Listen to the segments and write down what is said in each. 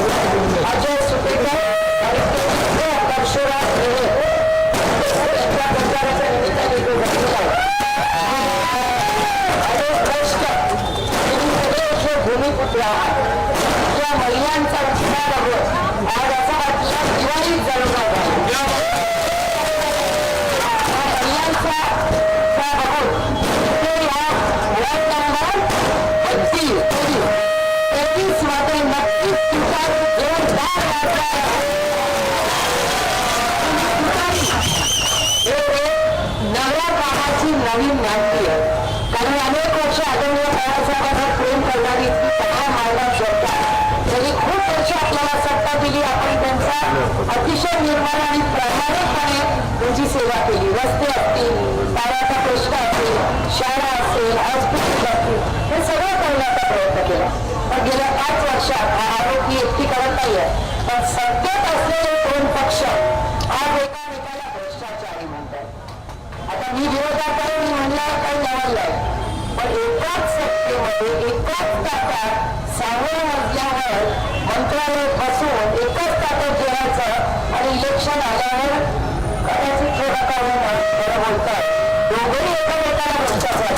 अजय सुपेकर आणि ते परशुराम रेडे यांच्या प्रचाराच्या निमित्ताने इथे जमलेला आहे. आणि श्रेष्ठ तुम्ही सगळे जे भूमिपुत्र आहात या महिलांचा उत्साह बघून आज असं वाटलं दिवाळी जळून या महिलांचा उत्साह बघून इथे या वॉर्ड नंबर बत्तीस कामाची नवीन आहे. कारण अनेक वर्ष आदरणीय बाळासाहेबांना प्रेम करणारी इतकी त्यांनी खूप वर्ष आपल्याला सत्ता दिली. आपण त्यांचा अतिशय निर्माण आणि प्रामाणिकपणे त्यांची सेवा केली. रस्ते असतील पाण्याचा प्रश्न असेल शाळा असेल हॉस्पिटल असतील हे सगळं मी विरोधाकडे म्हणला काही नवलंय पण एकाच सत्तेमध्ये एकाच तासात सहाव्या मजल्यावर मंत्रालय बसून एकाच तासात जेवायचं आणि इलेक्शन आल्यावर कदाचित थोडा का बरं बोलतात. दोघंही एकमेकाला भ्रष्टाचार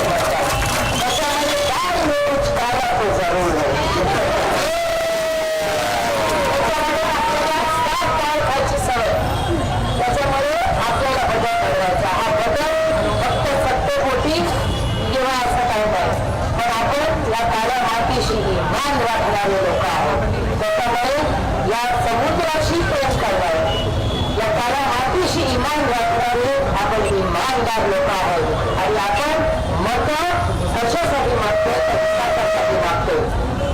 समुद्राशी प्रेम करणार या काळ्या मातीशी इमान राखणारे आपण इमानदार लोक आहोत आणि आपण मत कशासाठी मागतोय विकासासाठी मागतो.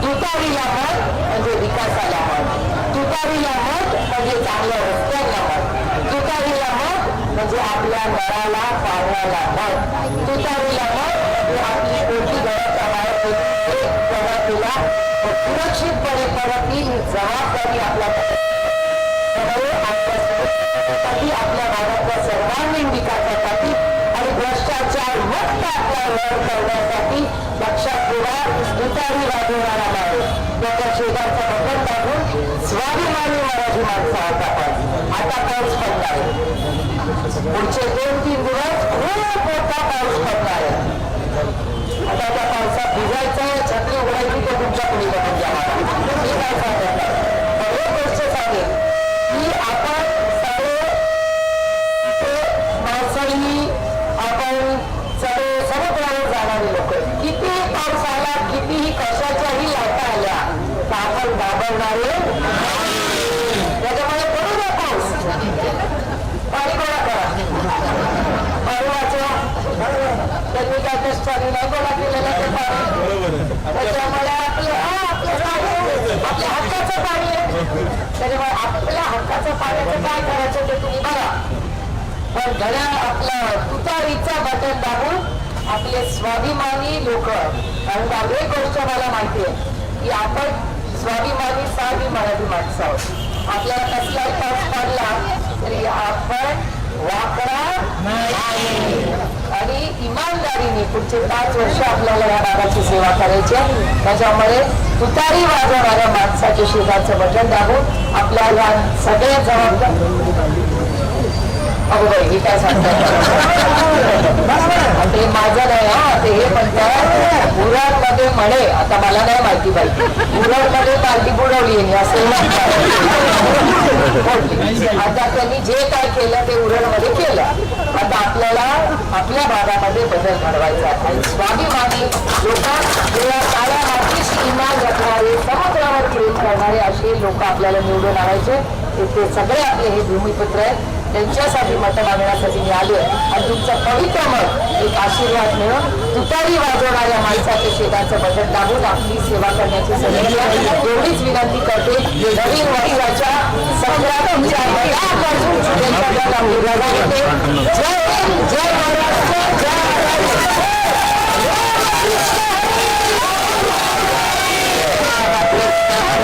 तुतारीला मत म्हणजे विकासाला मत तुतारीला मत म्हणजे चांगल्या रस्त्यांना मत तुतारीला मत म्हणजे आपल्या नळाला पाण्याला मत तुतारीला मत म्हणजे आपली कोटी घराच्या बाहेर प्रगतीला सुरक्षितपणे परत ही जबाबदारी आपल्या आपल्या सुरक्षिततेसाठी आपल्या भागातल्या सर्वांगीण विकासासाठी आणि भ्रष्टाचार मुक्त आपला लढ करण्यासाठी लक्षात ठेवा दुपारी वाजवणारा माणूस त्याच्या शेजारचा बटन दाबून स्वाभिमानी मराठी माणसं आहोत आता पाऊस पडणार आहे पुढचे दोन तीन दिवस खूप मोठा पाऊस पडणार आहे आता त्या पावसात भिजायचं आहे छत्री उघडायची तर तुमच्यापुढे बघून घ्या मला मी काय सांगत नाही. पण एक गोष्ट सांगेन की आपण कितीही कशाच्याही लाटा आल्या. आपण दाबवणारे त्याच्यामुळे करू द्या पाणी गोळा करा. पाणी वाचवा त्यांनी काय कष्टाने नाही गोळा केलेलं ते पाणी. त्याच्यामुळे आपलं आपल्या हक्काचं पाणी आहे. त्याच्यामुळे आपल्या हक्काचं पाण्याचं काय करायचं ते तुम्ही बघा. पण घड्या आपलं तुतारीचा बटन दाबून आपले स्वाभिमानी लोक कारण का एक गोष्ट मला माहिती आहे की आपण स्वाभिमानी साधी मराठी माणसं आहोत. आपल्याला कसलाही पाऊस पडला तरी आपण वाकडा नाही आणि इमानदारीने पुढचे पाच वर्ष आपल्याला या भागाची सेवा करायची आहे. त्याच्यामुळे तुतारी वाजवणाऱ्या माणसाच्या शेजारचं बटन दाबून आपल्याला सगळ्या जबाबदार अगो बाई मी काय सांगतात? ते माझं नाही हा ते हे म्हणतात उराडमध्ये म्हणे. आता मला नाही माहिती बाई. उराडमध्ये पार्टी बुडवली आहे. असं आता त्यांनी जे काय केलं ते उरणमध्ये केलं. आता आपल्याला आपल्या भागामध्ये बदल घडवायचा आहे. स्वाभिमानी लोक या काळ्या मातीशी इमान जपणारे समुद्रावर प्रेम करणारे असे लोक आपल्याला निवडून आणायचे. ते सगळे आपले हे भूमिपुत्र आहेत. त्यांच्यासाठी मत मागण्यासाठी मी आले आणि तुमचं पवित्र मत एक आशीर्वाद मिळून तुतारी वाजवणाऱ्या माणसाच्या शेताचं बटन दाबून आपली सेवा करण्याची संधी एवढीच विनंती करते. नवीन वर्षाच्या संग्रामाच्या मनापासून शुभेच्छा जय जय